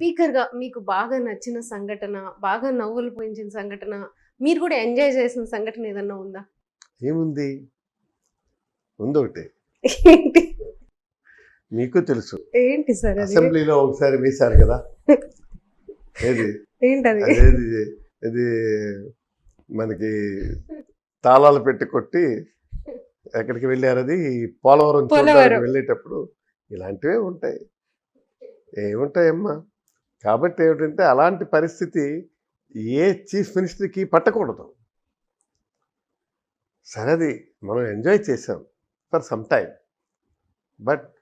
స్పీకర్గా మీకు బాగా నచ్చిన సంఘటన బాగా నవ్వులు పోయించిన సంఘటన మీరు కూడా ఎంజాయ్ చేసిన సంఘటన ఏదన్నా ఉందా? ఏముంది? ఉంది ఒకటి ఏంటి? మీకు తెలుసు. ఏంటి సార్ అసెంబ్లీలో ఒకసారి వేశారు కదా? ఏది? ఏంటది? ఇది మనకి తాళాలు పెట్టి కొట్టి ఎక్కడికి వెళ్ళారు అది? పోలవరం. వెళ్ళేటప్పుడు ఇలాంటివే ఉంటాయి. ఏముంటాయమ్మా? కాబట్టి ఏమిటంటే అలాంటి పరిస్థితి ఏ చీఫ్ మినిస్టర్కి పట్టకూడదు. సరే అది మనం ఎంజాయ్ చేసాం for some time. But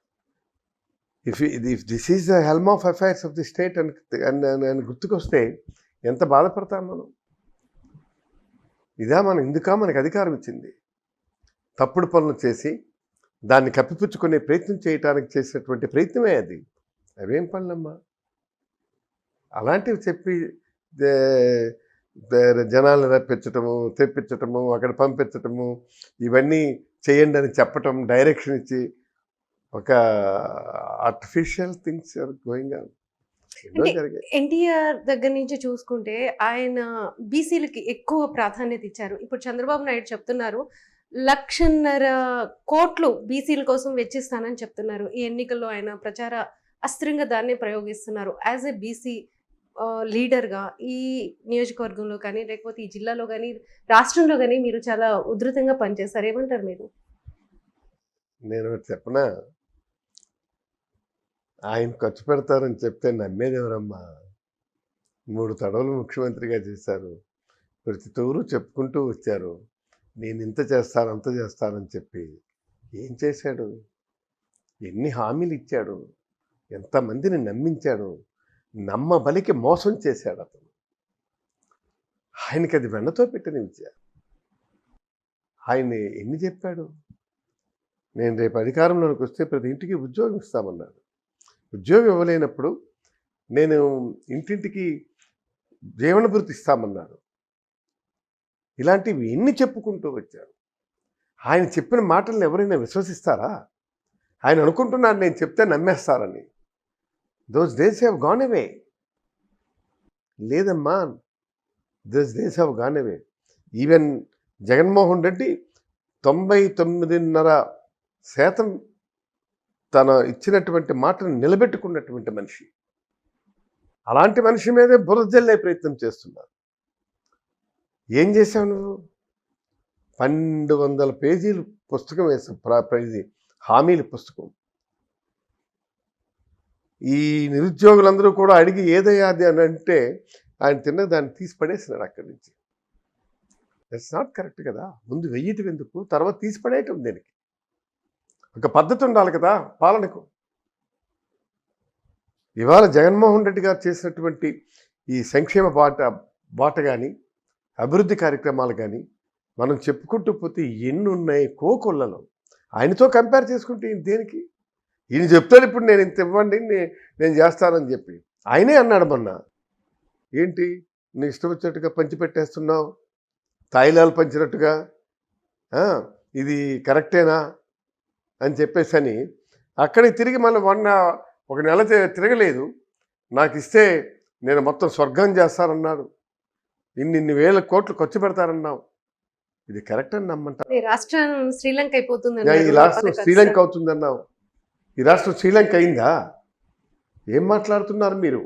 if if this is the helm of affairs of the state అని అని గుర్తుకొస్తే ఎంత బాధపడతాం మనం? ఇదా మనం ఇందుకా మనకు అధికారం ఇచ్చింది. తప్పుడు పనులు చేసి దాన్ని కప్పిపుచ్చుకునే ప్రయత్నం చేయటానికి చేసినటువంటి ప్రయత్నమే అది. అవేం పనులమ్మా? అలాంటివి చెప్పి దే- దే- జనాలను రప్పించటము తెప్పించటము అక్కడ పంపించటము ఇవన్నీ చేయండి అని చెప్పటం డైరెక్షన్ ఇచ్చి ఒక artificial things are going on NTR దగ్గర నుంచి చూసుకుంటే ఆయన బీసీలకి ఎక్కువ ప్రాధాన్యత ఇచ్చారు. ఇప్పుడు చంద్రబాబు నాయుడు చెప్తున్నారు లక్షన్నర కోట్లు బీసీల కోసం వెచ్చిస్తానని చెప్తున్నారు. ఈ ఎన్నికల్లో ఆయన ప్రచార అస్త్రంగా దాన్నే ప్రయోగిస్తున్నారు. యాజ్ ఎ బీసీ లీడర్గా ఈ నియోజకవర్గంలో కానీ లేకపోతే ఈ జిల్లాలో కానీ రాష్ట్రంలో కానీ మీరు చాలా ఉధృతంగా పనిచేస్తారు. ఏమంటారు మీరు? నేను చెప్పనా? ఆయన ఖర్చు పెడతారని చెప్తే నమ్మేది ఎవరమ్మా? మూడు తడవలు ముఖ్యమంత్రిగా చేశారు. ప్రతి తూరు చెప్పుకుంటూ వచ్చారు. నేను ఇంత చేస్తాను అంత చేస్తానని చెప్పి ఏం చేశాడు? ఎన్ని హామీలు ఇచ్చాడు? ఎంతమందిని నమ్మించాడు? నమ్మబలికి మోసం చేశాడు అతను. ఆయనకి అది వెన్నతో పెట్టిన విద్య. ఆయన ఎన్ని చెప్పాడు? నేను రేపు అధికారంలోకి వస్తే ప్రతి ఇంటికి ఉద్యోగం ఇస్తామన్నాడు. ఉద్యోగం ఇవ్వలేనప్పుడు నేను ఇంటింటికి జీవనభృతి ఇస్తామన్నాడు. ఇలాంటివి ఎన్ని చెప్పుకుంటూ వచ్చాడు? ఆయన చెప్పిన మాటలను ఎవరైనా విశ్వసిస్తారా? ఆయన అనుకుంటున్నాడు నేను చెప్తే నమ్మేస్తారని. Those days have gone away లేదమ్మా those days have gone away even Jaganmohan Reddy తొంభై తొమ్మిదిన్నర శాతం తన ఇచ్చినటువంటి మాటను నిలబెట్టుకున్నటువంటి మనిషి. అలాంటి మనిషి మీదే బురద జల్లే ప్రయత్నం చేస్తున్నారు. ఏం చేశావు నువ్వు? పన్నెండు వందల పేజీలు పుస్తకం వేసావు. ప్ర- ఇది హామీల పుస్తకం. ఈ నిరుద్యోగులందరూ కూడా అడిగి ఏదయ్యా అది అని అంటే ఆయన తిన్న దాన్ని తీసి పడేసినాడు అక్కడి నుంచి. దట్స్ నాట్ కరెక్ట్ కదా. ముందు వెయ్యటం ఎందుకు? తర్వాత తీసి పడేయటం దేనికి. ఒక పద్ధతి ఉండాలి కదా పాలనకు. ఇవాళ జగన్మోహన్ రెడ్డి గారు చేసినటువంటి ఈ సంక్షేమ బాట బాట కానీ అభివృద్ధి కార్యక్రమాలు కానీ మనం చెప్పుకుంటూ పోతే ఎన్ని ఉన్నాయి కోకొల్లలో. ఆయనతో కంపేర్ చేసుకుంటే దేనికి? ఈయన చెప్తాడు ఇప్పుడు నేను ఇంత ఇవ్వండి నేను చేస్తానని చెప్పి. ఆయనే అన్నాడు మొన్న ఏంటి నీ ఇష్టం వచ్చినట్టుగా పంచిపెట్టేస్తున్నావు తాయిలాలు పంచినట్టుగా? ఇది కరెక్టేనా? అని చెప్పేసి అని అక్కడికి తిరిగి మళ్ళీ మొన్న ఒక నెల తిరగలేదు. నాకు ఇస్తే నేను మొత్తం స్వర్గం చేస్తానన్నాడు. ఇన్ని ఇన్ని వేల కోట్లు ఖర్చు పెడతానన్నావు. ఇది కరెక్ట్ అని నమ్మంటా ఈ రాష్ట్రం శ్రీలంక అయిపోతుంది. రాష్ట్రం శ్రీలంక. అవుతుందన్నావు. ఈ రాష్ట్రం శ్రీలంక అయిందా? ఏం మాట్లాడుతున్నారు మీరు?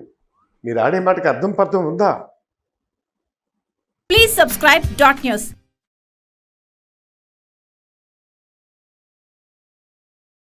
మీరు ఆడే మాటకి అర్థం పర్థం ఉందా? Please subscribe dot news